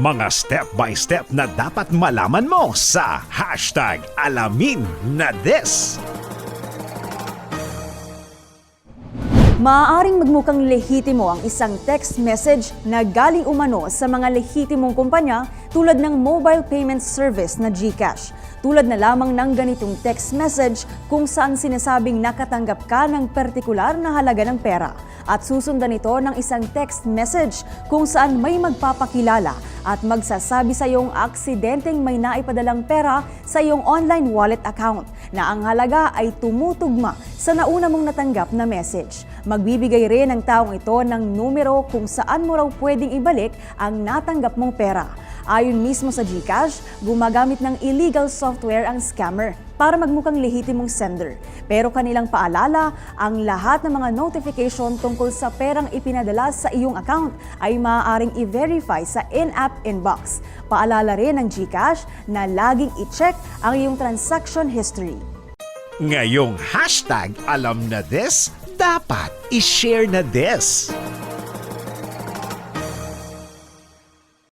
Mga step-by-step na dapat malaman mo sa hashtag alamin na this. Maaaring magmukhang lehitimo ang isang text message na galing umano sa mga lehitimong kumpanya tulad ng mobile payment service na GCash. Tulad na lamang ng ganitong text message kung saan sinasabing nakatanggap ka ng partikular na halaga ng pera at susundan ito ng isang text message kung saan may magpapakilala at magsasabi sa iyong aksidenteng may naipadalang pera sa iyong online wallet account na ang halaga ay tumutugma sa nauna mong natanggap na message. Magbibigay rin ang taong ito ng numero kung saan mo raw pwedeng ibalik ang natanggap mong pera. Ayon mismo sa GCash, gumagamit ng illegal software ang scammer para magmukhang lehitimong sender. Pero kanilang paalala, ang lahat ng mga notification tungkol sa perang ipinadala sa iyong account ay maaaring i-verify sa in-app inbox. Paalala rin ng GCash na laging i-check ang iyong transaction history. Ngayong hashtag alam na this, dapat i-share na this.